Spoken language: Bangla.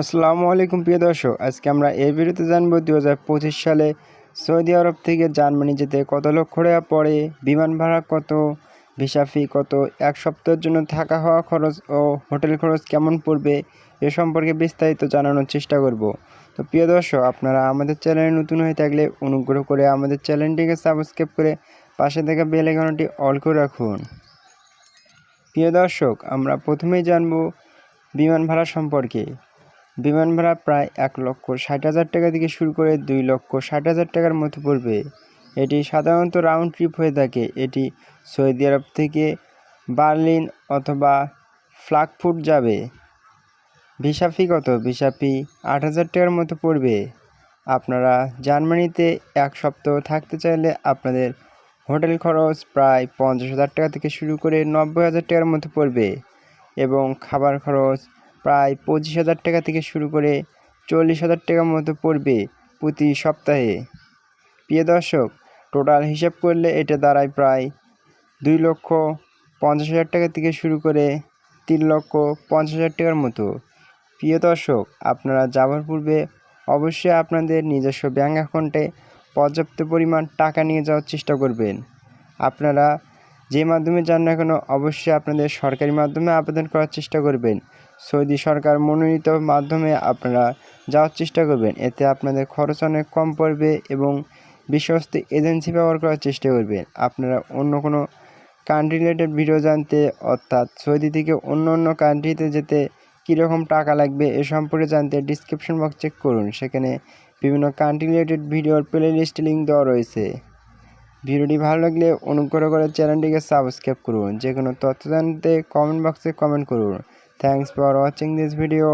আসসালামু আলাইকুম, প্রিয় দর্শক। আজকে আমরা এই ভিডিওতে জানব দু হাজার পঁচিশ সালে সৌদি আরব থেকে জার্মানি যেতে কত লক্ষ টাকা পড়ে, বিমান ভাড়া কত, ভিসা ফি কত, এক সপ্তাহের জন্য থাকা হওয়া খরচ ও হোটেল খরচ কেমন পড়বে এ সম্পর্কে বিস্তারিত জানানোর চেষ্টা করব। তো প্রিয় দর্শক, আপনারা আমাদের চ্যানেলে নতুন হয়ে থাকলে অনুগ্রহ করে আমাদের চ্যানেলটিকে সাবস্ক্রাইব করে পাশে থাকা বেল আইকনটি অল করে রাখুন। প্রিয় দর্শক, আমরা প্রথমেই জানব বিমান ভাড়া সম্পর্কে। বিমান ভাড়া প্রায় এক লক্ষ ষাট হাজার টাকা থেকে শুরু করে দুই লক্ষ ষাট হাজার টাকার মতো পড়বে। এটি সাধারণত রাউন্ড ট্রিপ হয়ে থাকে। এটি সৌদি আরব থেকে বার্লিন অথবা ফ্লাকফুট যাবে। ভিসা ফি কত? ভিসা ফি আট হাজার টাকার মতো পড়বে। আপনারা জার্মানিতে এক সপ্তাহ থাকতে চাইলে আপনাদের হোটেল খরচ প্রায় পঞ্চাশ হাজার টাকা থেকে শুরু করে নব্বই হাজার টাকার মতো পড়বে এবং খাবার খরচ প্রায় পঁচিশ হাজার টাকা থেকে শুরু করে চল্লিশ হাজার টাকার মতো পড়বে প্রতি সপ্তাহে। প্রিয় দর্শক, টোটাল হিসাব করলে এটা দাঁড়ায় প্রায় দুই লক্ষ পঞ্চাশ হাজার টাকা থেকে শুরু করে তিন লক্ষ পঞ্চাশ হাজার টাকার মতো। প্রিয় দর্শক, আপনারা যাওয়ার পূর্বে অবশ্যই আপনাদের নিজস্ব ব্যাঙ্ক অ্যাকাউন্টে পর্যাপ্ত পরিমাণ টাকা নিয়ে যাওয়ার চেষ্টা করবেন। আপনারা যে মাধ্যমে যান না কেন অবশ্যই আপনাদের সরকারি মাধ্যমে আবেদন করার চেষ্টা করবেন। সৌদি সরকার মনোনীত মাধ্যমে আপনারা যাওয়ার চেষ্টা করবেন। এতে আপনাদের খরচ অনেক কম পড়বে এবং বিশ্বস্ত এজেন্সি ব্যবহার করার চেষ্টা করবেন। আপনারা অন্য কোনো কান্ট্রি রিলেটেড ভিডিও জানতে, অর্থাৎ সৌদি থেকে অন্য অন্য কান্ট্রিতে যেতে কীরকম টাকা লাগবে এ সম্পর্কে জানতে ডিসক্রিপশন বক্স চেক করুন। সেখানে বিভিন্ন কান্ট্রি রিলেটেড ভিডিওর প্লে লিস্ট লিঙ্ক দেওয়া রয়েছে। ভিডিওটি ভালো লাগলে অনুগ্রহ করে চ্যানেলটিকে সাবস্ক্রাইব করুন। যে কোনো তথ্য জানতে কমেন্ট বক্সে কমেন্ট করুন। Thanks for watching this video